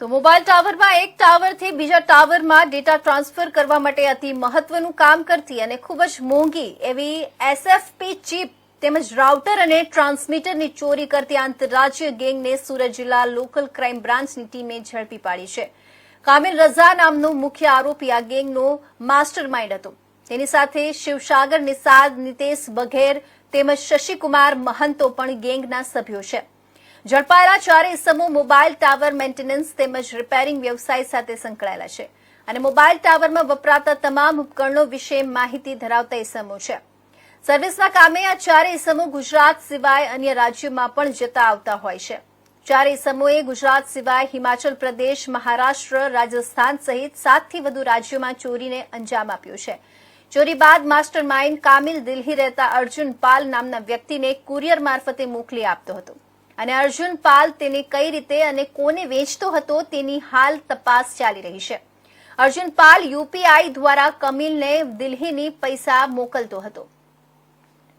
તો મોબાઈલ ટાવરમાં એક ટાવરથી બીજા ટાવરમાં ડેટા ટ્રાન્સફર કરવા માટે અતિ મહત્વનું કામ કરતી અને ખૂબ જ મોંઘી એવી એસએફપી ચીપ તેમજ રાઉટર અને ટ્રાન્સમીટરની ચોરી કરતી આંતરરાજ્ય ગેંગને સુરત જિલ્લા લોકલ ક્રાઇમ બ્રાન્ચની ટીમે ઝડપી પાડી છે. કામિલ રઝા નામનો મુખ્ય આરોપી આ ગેંગનો માસ્ટર માઇન્ડ હતો. તેની સાથે શિવસાગર નિષાદ નિતેશ બઘેર તેમજ શશિકુમાર મહંતો પણ ગેંગના સભ્યો છે. ઝડપાયેલા ચારેય સમૂહ મોબાઈલ ટાવર મેન્ટેનન્સ તેમજ રિપેરિંગ વ્યવસાય સાથે સંકળાયેલા છે અને મોબાઈલ ટાવરમાં વપરાતા તમામ ઉપકરણો વિશે માહિતી ધરાવતા ઇસમો છે. સર્વિસના કામે આ ચારેય ઇસમો ગુજરાત સિવાય અન્ય રાજ્યોમાં પણ જતા આવતા હોય છે. ચારે ઇસમોએ ગુજરાત સિવાય હિમાચલ પ્રદેશ, મહારાષ્ટ્ર, રાજસ્થાન સહિત સાતથી વધુ રાજ્યોમાં ચોરીને અંજામ આપ્યો છે. ચોરી બાદ માસ્ટર માઇન્ડ કામિલ દિલ્હી રહેતા અર્જુન પાલ નામના વ્યક્તિને કુરિયર મારફતે મોકલી આપતો હતો. અને અર્જુન પાલ તેને કઈ રીતે અને કોને વેચતો હતો તેની હાલ તપાસ ચાલી રહી છે. અર્જુન પાલ યુપીઆઈ દ્વારા કમિલને દિલ્હીની પૈસા મોકલતો હતો.